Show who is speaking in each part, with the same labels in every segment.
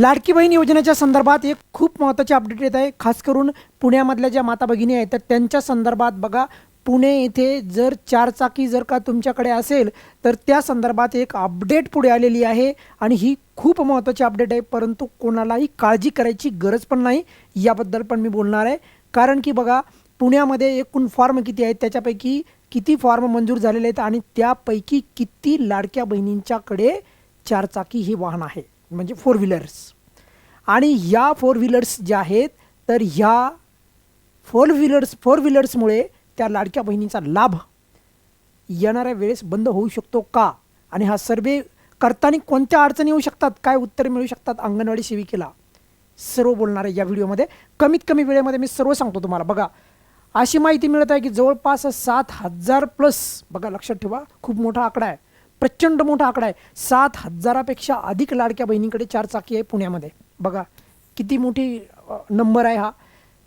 Speaker 1: लाडकी बहीण योजनेच्या संदर्भात एक खूप महत्त्वाचे अपडेट येत आहे. खास करून पुण्यामधल्या ज्या माता भगिनी आहेत तर त्यांच्या संदर्भात बघा पुणे येथे जर चारचाकी जर का तुमच्याकडे असेल तर त्या संदर्भात एक अपडेट पुढे आलेली आहे आणि ही खूप महत्त्वाची अपडेट आहे. परंतु कोणालाही काळजी करायची गरज पण नाही याबद्दल पण मी बोलणार आहे. कारण की बघा पुण्यामध्ये एकूण फॉर्म किती आहेत त्याच्यापैकी किती फॉर्म मंजूर झालेले आहेत आणि त्यापैकी किती लाडक्या बहिणींच्याकडे चारचाकी हे वाहन आहे. म्हणजे फोर व्हीलर्स. आणि या फोर व्हीलर्स ज्या आहेत तर ह्या फोर व्हीलर्स फोर व्हीलर्समुळे त्या लाडक्या बहिणीचा लाभ येणाऱ्या वेळेस बंद होऊ शकतो का? आणि हा सर्वे करताना कोणत्या अडचणी येऊ शकतात? काय उत्तरे मिळू शकतात? अंगणवाडी सेविकेला सर्व बोलणार आहे या व्हिडिओमध्ये. कमीत कमी वेळेमध्ये मी सर्व सांगतो तुम्हाला. बघा अशी माहिती मिळत आहे की जवळपास सात हजार प्लस बघा लक्षात ठेवा खूप मोठा आकडा आहे. प्रचंड मोठा आकडा आहे. सात हजारापेक्षा अधिक लाडक्या बहिणींकडे चार चाकी आहे पुण्यामध्ये. बघा किती मोठी नंबर आहे हा.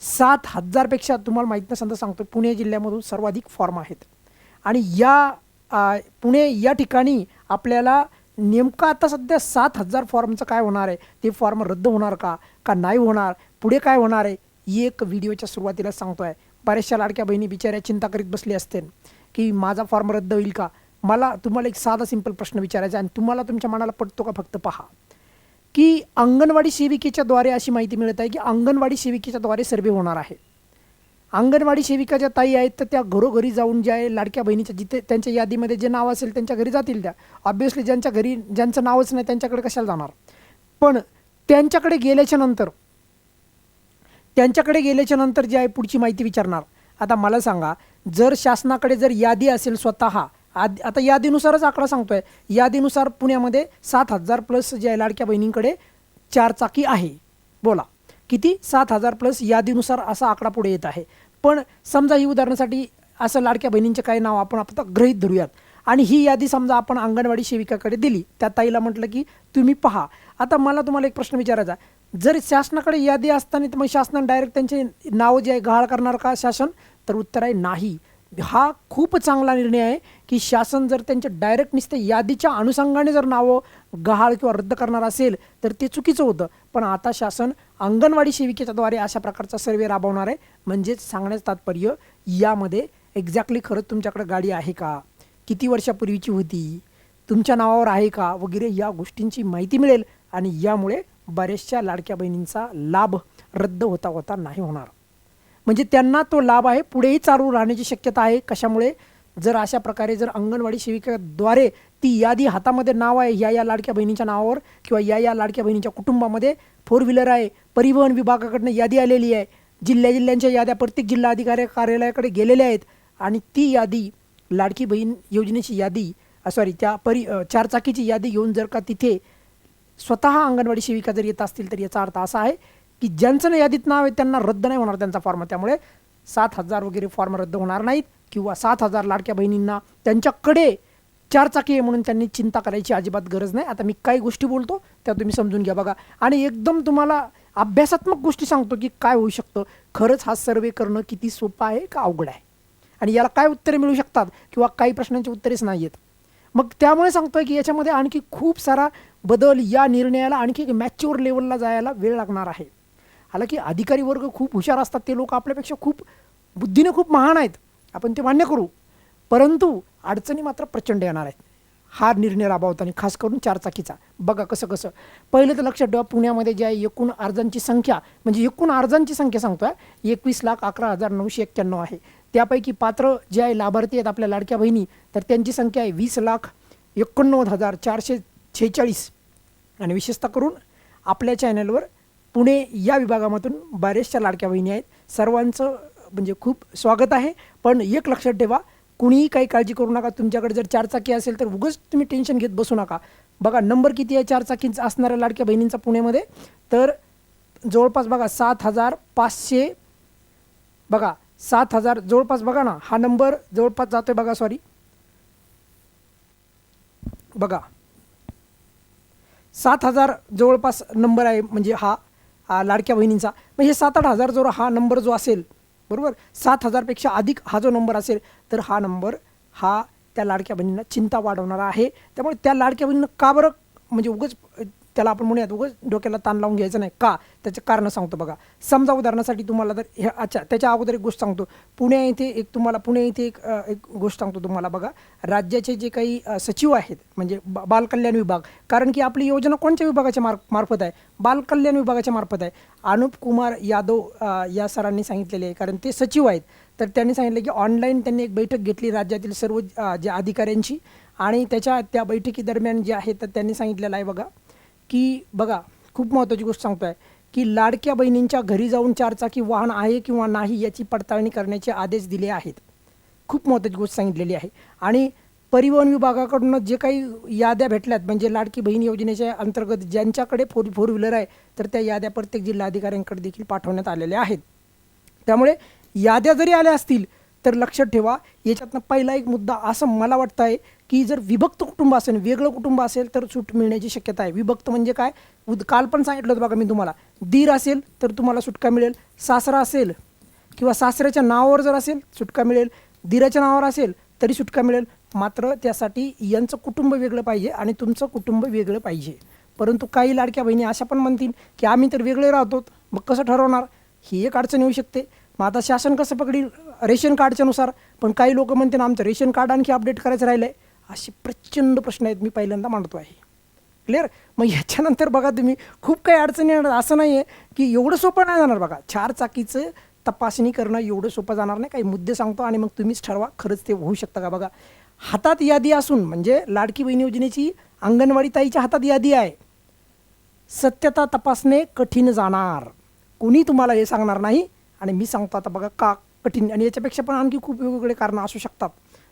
Speaker 1: सात हजारपेक्षा तुम्हाला माहीत नसेल तर सांगतो पुणे जिल्ह्यामधून सर्वाधिक फॉर्म आहेत. आणि या पुणे या ठिकाणी आपल्याला नेमका आता सध्या सात हजार फॉर्मचं काय होणार आहे? ते फॉर्म रद्द होणार का? का नाही होणार? पुढे काय होणार आहे? एक व्हिडिओच्या सुरुवातीला सांगतो आहे बऱ्याचशा लाडक्या बहिणी बिचाऱ्या चिंता करीत बसली असतील की माझा फॉर्म रद्द होईल का? मला तुम्हाला एक साधा सिंपल प्रश्न विचारायचा आणि तुम्हाला तुमच्या मनाला पटतो का? फक्त पहा. की अंगणवाडी सेविकेच्या द्वारे अशी माहिती मिळत आहे की अंगणवाडी सेविकेच्या द्वारे सर्वे होणार आहे. अंगणवाडी सेविका ज्या ताई आहेत तर त्या घरोघरी जाऊन ज्या आहे लाडक्या बहिणीच्या जिथे त्यांच्या यादीमध्ये जे नाव असेल त्यांच्या घरी जातील त्या. ऑब्विसली ज्यांच्या घरी ज्यांचं नावच नाही त्यांच्याकडे कशाला जाणार? पण त्यांच्याकडे गेल्याच्यानंतर त्यांच्याकडे गेल्याच्यानंतर जे आहे पुढची माहिती विचारणार. आता मला सांगा जर शासनाकडे जर यादी असेल स्वतः आद आता यादीनुसारच आकडा सांगतोय. यादीनुसार पुण्यामध्ये सात हजार प्लस जे आहे लाडक्या बहिणींकडे चार चाकी आहे. बोला. किती? सात हजार प्लस यादीनुसार असा आकडा पुढे येत आहे. पण समजा ही उदाहरणासाठी असं लाडक्या बहिणींचे काही नाव आपण आता गृहीत धरूयात. आणि ही यादी समजा आपण अंगणवाडी सेविकाकडे दिली त्या ताईला म्हटलं की तुम्ही पहा. आता मला तुम्हाला एक प्रश्न विचारायचा आहे. जर शासनाकडे यादी असताना तर मग शासनाने डायरेक्ट त्यांचे नाव जे आहे गहाळ करणार का शासन? तर उत्तर आहे नाही. हा खूप चांगला निर्णय आहे की शासन जर त्यांच्या डायरेक्ट नुसते यादीच्या अनुषंगाने जर नावं गहाळ किंवा रद्द करणार असेल तर ते चुकीचं होतं. पण आता शासन अंगणवाडी सेविकेच्याद्वारे अशा प्रकारचा सर्वे राबवणार आहे. म्हणजेच सांगण्याचं तात्पर्य यामध्ये एक्झॅक्टली खरंच तुमच्याकडे गाडी आहे का? किती वर्षापूर्वीची होती? तुमच्या नावावर आहे का? वगैरे या गोष्टींची माहिती मिळेल आणि यामुळे बऱ्याचशा लाडक्या बहिणींचा लाभ रद्द होता होता नाही होणार. म्हणजे त्यांना तो लाभ आहे. पुढेही चालू राहण्याची शक्यता आहे. कशामुळे? जर अशा प्रकारे जर अंगणवाडी सेविकेद्वारे ती यादी हातामध्ये नाव आहे या या लाडक्या बहिणीच्या नावावर किंवा या या लाडक्या बहिणीच्या कुटुंबामध्ये फोर व्हीलर आहे परिवहन विभागाकडनं यादी आलेली आहे जिल्ह्या जिल्ह्यांच्या याद्या प्रत्येक जिल्हा अधिकारी कार्यालयाकडे गेलेल्या आहेत आणि ती यादी लाडकी बहीण योजनेची यादी सॉरी त्या परि चारचाकीची यादी घेऊन जर का तिथे स्वतः अंगणवाडी सेविका जर येत असतील तर याचा अर्थ असा आहे की ज्यांचं यादीत नाव आहे त्यांना रद्द नाही होणार त्यांचा फॉर्म त्यामुळे सात हजार वगैरे फॉर्म रद्द होणार नाहीत किंवा सात हजार लाडक्या बहिणींना त्यांच्याकडे चार चाकी आहे म्हणून त्यांनी चिंता करायची अजिबात गरज नाही. आता मी काही गोष्टी बोलतो त्या तुम्ही समजून घ्या बघा. आणि एकदम तुम्हाला अभ्यासात्मक गोष्टी सांगतो की काय होऊ शकतं. खरंच हा सर्वे करणं किती सोपं आहे का अवघड आहे? आणि याला काय उत्तरे मिळू शकतात किंवा काही प्रश्नांची उत्तरेच नाही आहेत मग त्यामुळे सांगतोय की याच्यामध्ये आणखी खूप सारा बदल या निर्णयाला आणखी मॅच्युअर लेवलला जायला वेळ लागणार आहे. हाला की अधिकारी वर्ग खूप हुशार असतात ते लोक आपल्यापेक्षा खूप बुद्धीने खूप महान आहेत. आपण ते मान्य करू. परंतु अडचणी मात्र प्रचंड येणार आहेत. हा निर्णय राबवताना खास करून चारचाकीचा बघा कसं कसं. पहिलं तर लक्षात ठेवा पुण्यामध्ये जे आहे एकूण अर्जांची संख्या म्हणजे एकूण अर्जांची संख्या सांगतो आहे एकवीस लाख अकरा हजार नऊशे एक्क्याण्णव आहे. त्यापैकी पात्र जे आहे लाभार्थी आहेत आपल्या लाडक्या बहिणी तर त्यांची संख्या आहे वीस लाख एकोणनव्वद हजार चारशे छेचाळीस. आणि विशेषतः करून आपल्या चॅनलवर पुणे या विभागामधून बऱ्याचशा लाडक्या बहिणी आहेत. सर्वांचं म्हणजे खूप स्वागत आहे. पण एक लक्षात ठेवा कुणीही काही काळजी करू नका. तुमच्याकडे जर चारचाकी असेल तर उगच तुम्ही टेन्शन घेत बसू नका. बघा नंबर किती आहे चारचाकींचा असणाऱ्या लाडक्या बहिणींचा पुण्यामध्ये तर जवळपास बघा सात हजार पाचशे बघा सात हजार जवळपास बघा ना हा नंबर जवळपास जातोय बघा सॉरी बघा. सात हजार जवळपास नंबर आहे म्हणजे हा हा. लाडक्या बहिणींचा. मग हे सात आठ हजार जो हा नंबर जो असेल बरोबर? सात हजारपेक्षा अधिक हा जो नंबर असेल तर हा नंबर हा त्या लाडक्या बहिणींना चिंता वाढवणारा आहे. त्यामुळे त्या लाडक्या बहिणींना का बरं म्हणजे उगच त्याला आपण म्हणूयात उगं डोक्याला ताण लावून घ्यायचं नाही. का? त्याचं कारण सांगतो बघा. समजा उदाहरणासाठी तुम्हाला जर हे अच्छा त्याच्या अगोदर एक गोष्ट सांगतो. पुणे येथे एक तुम्हाला पुणे येथे एक एक गोष्ट सांगतो तुम्हाला बघा. राज्याचे जे काही सचिव आहेत म्हणजे बा- बालकल्याण विभाग कारण की आपली योजना कोणत्या विभागाच्या मार्फ मार्फत आहे? बालकल्याण विभागाच्या मार्फत आहे. अनुप कुमार यादव या सरांनी सांगितलेले आहे. कारण ते सचिव आहेत. तर त्यांनी सांगितलं की ऑनलाईन त्यांनी एक बैठक घेतली राज्यातील सर्व ज्या अधिकाऱ्यांची. आणि त्याच्या त्या बैठकीदरम्यान जे आहे तर त्यांनी सांगितलेलं आहे बघा. की बघा खूप महत्त्वाची गोष्ट सांगतो आहे की लाडक्या बहिणींच्या घरी जाऊन चारचाकी वाहन आहे किंवा नाही याची पडताळणी करण्याचे आदेश दिले आहेत. खूप महत्त्वाची गोष्ट सांगितलेली आहे. आणि परिवहन विभागाकडून जे काही याद्या भेटल्यात म्हणजे लाडकी बहीण योजनेच्या अंतर्गत ज्यांच्याकडे फोर फोर व्हीलर आहे तर त्या याद्या प्रत्येक जिल्हाधिकाऱ्यांकडे देखील पाठवण्यात आलेल्या आहेत. त्यामुळे याद्या जरी आल्या असतील तर लक्षात ठेवा याच्यातनं पहिला एक मुद्दा असं मला वाटतं आहे की जर विभक्त कुटुंब असेल वेगळं कुटुंब असेल तर सूट मिळण्याची शक्यता आहे. विभक्त म्हणजे काय? उद काल पण सांगितलं होतं बघा मी तुम्हाला. दीर असेल तर तुम्हाला सुटका मिळेल. सासरा असेल किंवा सासऱ्याच्या नावावर जर असेल सुटका मिळेल. दिराच्या नावावर असेल तरी सुटका मिळेल. मात्र त्यासाठी यांचं कुटुंब वेगळं पाहिजे आणि तुमचं कुटुंब वेगळं पाहिजे. परंतु काही लाडक्या बहिणी अशा पण म्हणतील की आम्ही तर वेगळे राहतो मग कसं ठरवणार? ही एक अडचण येऊ शकते. मग आता शासन कसं पकडील? रेशन कार्डच्यानुसार पण काही लोक म्हणतील ना आमचं रेशन कार्ड आणखी अपडेट करायचं राहिलं आहे असे प्रचंड प्रश्न आहेत मी पहिल्यांदा मांडतो आहे. क्लिअर मग याच्यानंतर बघा तुम्ही खूप काही अडचणी येणार. असं नाही आहे की एवढं सोपं नाही जाणार बघा. चार चाकीचं तपासणी करणं एवढं सोपं जाणार नाही. काही मुद्दे सांगतो आणि मग तुम्हीच ठरवा. खरंच ते होऊ शकतं का बघा? हातात यादी असून म्हणजे लाडकी बहीण योजनेची अंगणवाडी ताईच्या हातात यादी आहे. सत्यता तपासणे कठीण जाणार. कोणी तुम्हाला हे सांगणार नाही? आणि मी सांगतो आता बघा का कठीण. आणि याच्यापेक्षा पण आणखी खूप वेगवेगळे कारणं असू शकतात.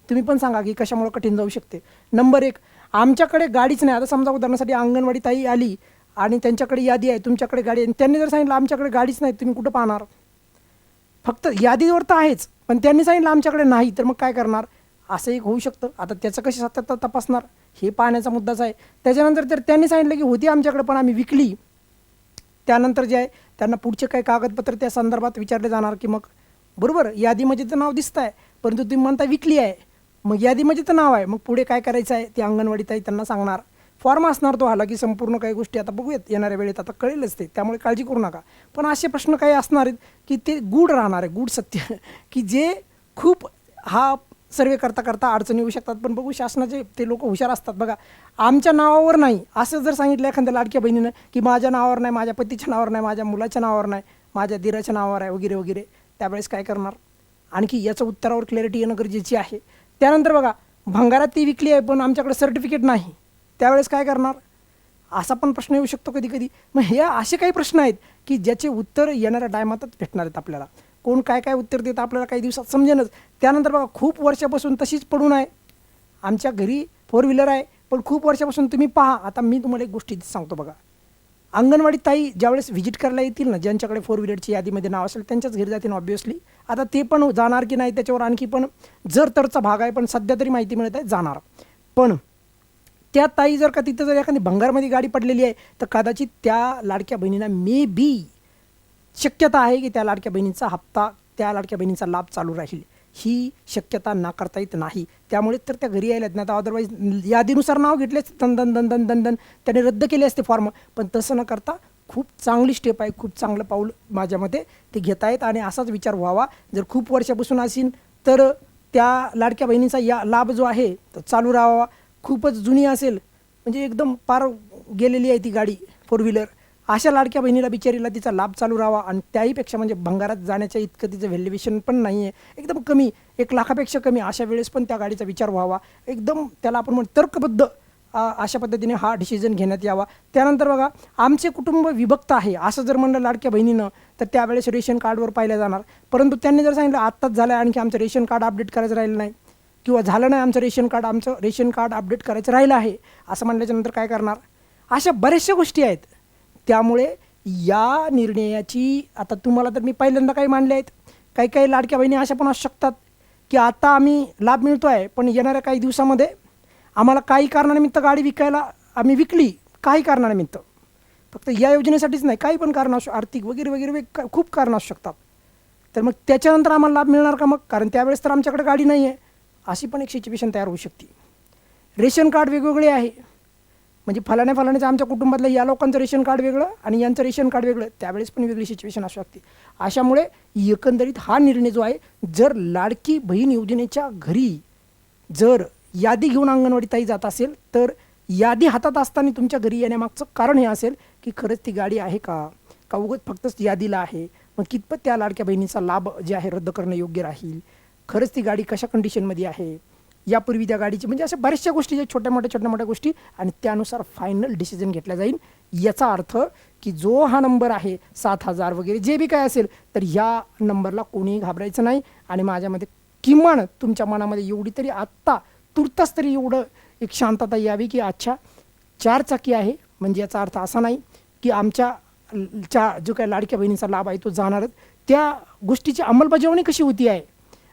Speaker 1: तुम्ही पण सांगा की कशामुळे कठीण जाऊ शकते. नंबर एक आमच्याकडे गाडीच नाही. आता समजा उदाहरणासाठी अंगणवाडी ताई आली आणि त्यांच्याकडे यादी आहे तुमच्याकडे गाडी आहे. आणि त्यांनी जर सांगितलं आमच्याकडे गाडीच नाही तुम्ही कुठं पाहणार? फक्त यादीवर तर आहेच पण त्यांनी सांगितलं आमच्याकडे नाही तर मग काय करणार? असं एक होऊ शकतं. आता त्याचं कशी सत्यता तपासणार? हे पाहण्याचा मुद्दाच आहे. त्याच्यानंतर तर त्यांनी सांगितलं की होती आमच्याकडे पण आम्ही विकली. त्यानंतर जे आहे त्यांना पुढचे काही कागदपत्र त्या संदर्भात विचारले जाणार की मग बरोबर यादीमध्ये तर नाव दिसतं आहे परंतु तुम्ही म्हणता विकली आहे. मग यादीमध्ये म्हणजे तर नाव आहे. मग पुढे काय करायचं आहे? ते अंगणवाडी ताई त्यांना सांगणार. फॉर्म असणार तो हाला की संपूर्ण काही गोष्टी आता बघूयात. येणाऱ्या वेळेत आता कळेलच ते. त्यामुळे काळजी करू नका. पण असे प्रश्न काही असणार आहेत की ते गूढ राहणार आहे. गूढ सत्य. की जे खूप हा सर्वे करता करता अडचणी येऊ शकतात. पण बघू शासनाचे ते लोक हुशार असतात. बघा आमच्या नावावर नाही. असं जर सांगितलं एखाद्या लाडक्या बहिणीनं की माझ्या नावावर नाही माझ्या पतीच्या नावावर नाही माझ्या मुलाच्या नावावर नाही माझ्या दिराच्या नावावर आहे वगैरे वगैरे त्यावेळेस काय करणार? आणखी याचं उत्तरावर क्लॅरिटी येणं गरजेची आहे. त्यानंतर बघा भंगारात ती विकली आहे पण आमच्याकडे सर्टिफिकेट नाही. त्यावेळेस काय करणार? असा पण प्रश्न येऊ शकतो कधी कधी मग हे असे काही प्रश्न आहेत की ज्याचे उत्तर येणाऱ्या टायमातच भेटणार आहेत आपल्याला. कोण काय काय उत्तर देतं आपल्याला काही दिवसात समजेनच. त्यानंतर बघा खूप वर्षापासून तशीच पडून आहे. आमच्या घरी फोर व्हीलर आहे पण खूप वर्षापासून तुम्ही पहा. आता मी तुम्हाला एक गोष्टी सांगतो बघा. अंगणवाडी ताई ज्यावेळेस व्हिजिट करायला येतील ना ज्यांच्याकडे फोर व्हीलरची यादीमध्ये नाव असेल त्यांच्याच घरी जातील ऑब्विसली आता ते पण जाणार की नाही त्याच्यावर आणखी पण जर तरचा भाग आहे पण सध्या तरी माहिती मिळत आहे जाणार. पण त्या ताई जर का तिथं जर एखादी भंगारमध्ये गाडी पडलेली आहे तर कदाचित त्या लाडक्या बहिणींना मे बी शक्यता आहे की त्या लाडक्या बहिणीचा हप्ता त्या लाडक्या बहिणीचा लाभ चालू राहील. ही शक्यता नाकारता येत नाही. त्यामुळे तर त्या घरी यायला ना तर अदरवाईज यादीनुसार नाव घेतलेच दन दन दन दन दन दन. त्याने रद्द केले असते फॉर्म पण तसं न करता खूप चांगली स्टेप आहे खूप चांगलं पाऊल माझ्या मते ते घेत आहेत आणि असाच विचार व्हावा. जर खूप वर्षापासून असेल तर त्या लाडक्या बहिणीचा या लाभ जो आहे तो चालू राहावा. खूपच जुनी असेल म्हणजे एकदम पार गेलेली आहे ती गाडी फोर व्हीलर अशा लाडक्या बहिणीला बिचारीला तिचा लाभ चालू राहावा आणि त्याहीपेक्षा म्हणजे भंगारात जाण्याच्या इतकं तिचं व्हॅल्युएशन पण नाही आहे एकदम कमी एक लाखापेक्षा कमी अशा वेळेस पण त्या गाडीचा विचार व्हावा. एकदम त्याला आपण म्हण तर्कबद्ध अशा पद्धतीने हा डिसिजन घेण्यात यावा. त्यानंतर बघा आमचे कुटुंब विभक्त आहे असं जर म्हणलं लाडक्या बहिणीनं तर त्यावेळेस रेशन कार्डवर पाहिलं जाणार. परंतु त्यांनी जर सांगितलं आत्ताच झालं आहे आणखी आमचं रेशन कार्ड अपडेट करायचं राहिलं नाही किंवा झालं नाही आमचं रेशन कार्ड आमचं रेशन कार्ड अपडेट करायचं राहिलं आहे असं म्हणल्याच्यानंतर काय करणार? अशा बऱ्याचशा गोष्टी आहेत. त्यामुळे या निर्णयाची आता तुम्हाला तर मी पहिल्यांदा काही मांडले आहेत. काही काही लाडक्या बहिणी अशा पण असू शकतात की आता आम्ही लाभ मिळतो आहे पण येणाऱ्या काही दिवसामध्ये आम्हाला काही कारणानिमित्त गाडी विकायला आम्ही विकली काही कारणानिमित्त. फक्त या योजनेसाठीच नाही काही पण कारण असू आर्थिक वगैरे वगैरे वेग खूप कारणं असू शकतात. तर मग त्याच्यानंतर आम्हाला लाभ मिळणार का मग? कारण त्यावेळेस तर आमच्याकडे गाडी नाही आहे अशी पण एक सिच्युएशन तयार होऊ शकते. रेशन कार्ड वेगवेगळे आहे. म्हणजे फलाण्या फलाण्याचं आमच्या कुटुंबातलं या लोकांचं रेशन कार्ड वेगळं आणि यांचं रेशन कार्ड वेगळं. त्यावेळेस पण वेगळी सिच्युएशन असू शकते. अशामुळे एकंदरीत हा निर्णय जो आहे जर लाडकी बहीण योजनेच्या घरी जर यादी घेऊन अंगणवाडी ताई जात असेल तर यादी हातात असताना तुमच्या घरी येण्यामागचं कारण हे असेल की खरंच ती गाडी आहे का? का उगत फक्तच यादीला आहे? मग कितपत त्या लाडक्या बहिणीचा लाभ जे आहे रद्द करणं योग्य राहील? खरंच ती गाडी कशा कंडिशनमध्ये आहे? यापूर्वी त्या गाडीची म्हणजे अशा बऱ्याचशा गोष्टी ज्या छोट्या मोठ्या छोट्या मोठ्या गोष्टी आणि त्यानुसार फायनल डिसिजन घेतला जाईल. याचा अर्थ की जो हा नंबर आहे सात हजार वगैरे जे बी काय असेल तर या नंबरला कोणीही घाबरायचं नाही. आणि माझ्यामध्ये किमान तुमच्या मनामध्ये एवढी तरी आत्ता तुर्तास तरी एवढं एक शांतता यावी की अच्छा चार चाकी आहे. म्हणजे याचा अर्थ असा नाही की आमच्या च्या जो काही लाडक्या बहिणीचा लाभ आहे तो जाणारच त्या गोष्टीची अंमलबजावणी कशी होती आहे?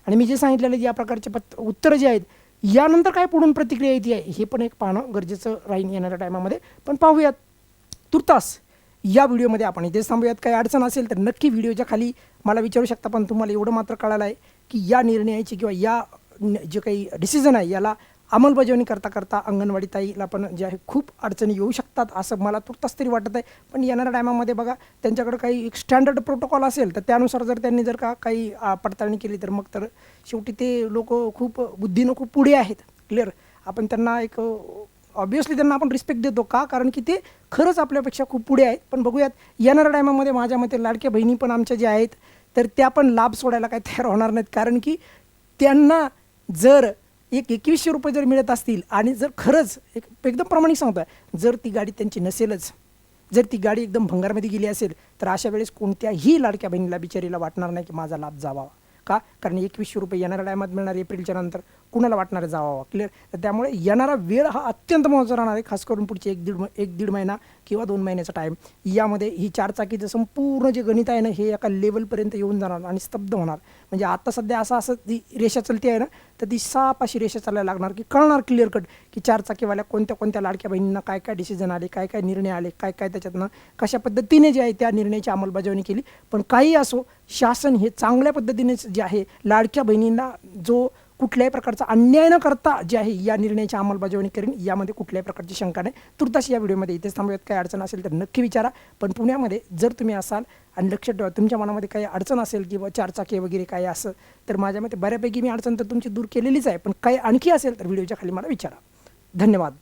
Speaker 1: आणि मी जे सांगितलेलं या प्रकारचे पत उत्तरं जे आहेत यानंतर काय पुढून प्रतिक्रिया येते आहे हे पण एक पाहणं गरजेचं राहील येणाऱ्या टायमामध्ये. पण पाहूयात. तुर्तास या व्हिडिओमध्ये आपण इथेच थांबूयात. काही अडचण असेल तर नक्की व्हिडिओच्या खाली मला विचारू शकता पण तुम्हाला एवढं मात्र कळालं आहे की या निर्णयाची किंवा या जे काही डिसिजन आहे याला अंमलबजावणी करता करता अंगणवाडी ताईला पण जे आहे खूप अडचणी येऊ शकतात असं मला तुर्तास तरी वाटत आहे. पण येणाऱ्या टायमामध्ये बघा त्यांच्याकडे काही एक स्टँडर्ड प्रोटोकॉल असेल तर त्यानुसार जर त्यांनी जर का काही पडताळणी केली तर मग तर शेवटी ते लोक खूप बुद्धीनं खूप पुढे आहेत. क्लिअर आपण त्यांना एक ऑब्विसली त्यांना आपण रिस्पेक्ट देतो. का? कारण की ते खरंच आपल्यापेक्षा खूप पुढे आहेत. पण बघूयात येणाऱ्या टायमामध्ये माझ्या मते लाडक्या बहिणी पण आमच्या ज्या आहेत तर त्या पण लाभ सोडायला काही तयार होणार नाहीत. कारण की त्यांना जर एक एकवीसशे रुपये जर मिळत असतील आणि जर खरंच एक एकदम प्रामाणिक सांगतो आहे जर ती गाडी त्यांची नसेलच जर ती गाडी एकदम भंगारमध्ये गेली असेल तर अशा वेळेस कोणत्याही लाडक्या बहिणीला बिचारीला वाटणार नाही की माझा लाभ जावा का? कारण एकवीसशे रुपये येणाऱ्या टायमात मिळणार एप्रिलच्या नंतर कुणाला वाटणार आहे जावा क्लिअर तर त्यामुळे येणारा वेळ हा अत्यंत महत्त्वाचा राहणार आहे खास करून पुढचे एक दीड एक दीड महिना किंवा दोन महिन्याचा टाईम यामध्ये ही चारचाकीचं संपूर्ण जे गणित आहे ना हे एका लेवलपर्यंत येऊन जाणार आणि स्तब्ध होणार. म्हणजे आता सध्या असं असं ती रेषा चलती आहे ना तर ती साप अशी रेषा चालायला लागणार की कळणार क्लिअर कट की चारचाकीवाल्या कोणत्या कोणत्या लाडक्या बहिणींना काय काय डिसिजन आले काय काय निर्णय आले काय काय त्याच्यातनं कशा पद्धतीने जे आहे त्या निर्णयाची अंमलबजावणी केली. पण काही असो शासन हे चांगल्या पद्धतीने जे आहे लाडक्या बहिणींना जो कुठल्याही प्रकारचा अन्याय न करता जे आहे या निर्णयाची अंमलबजावणी करेन. यामध्ये कुठल्याही प्रकारची शंका नाही. तुर्ताशी या व्हिडिओमध्ये इथेच थांबूयात. काही अडचण असेल तर नक्की विचारा. पण पुण्यामध्ये जर तुम्ही असाल आणि लक्षात ठेवा तुमच्या मनामध्ये काही अडचण असेल किंवा चारचाकी वगैरे काही असं तर माझ्या मते बऱ्यापैकी मी अडचण तर तुमची दूर केलेलीच आहे. पण काही आणखी असेल तर व्हिडिओच्या खाली मला विचारा. धन्यवाद.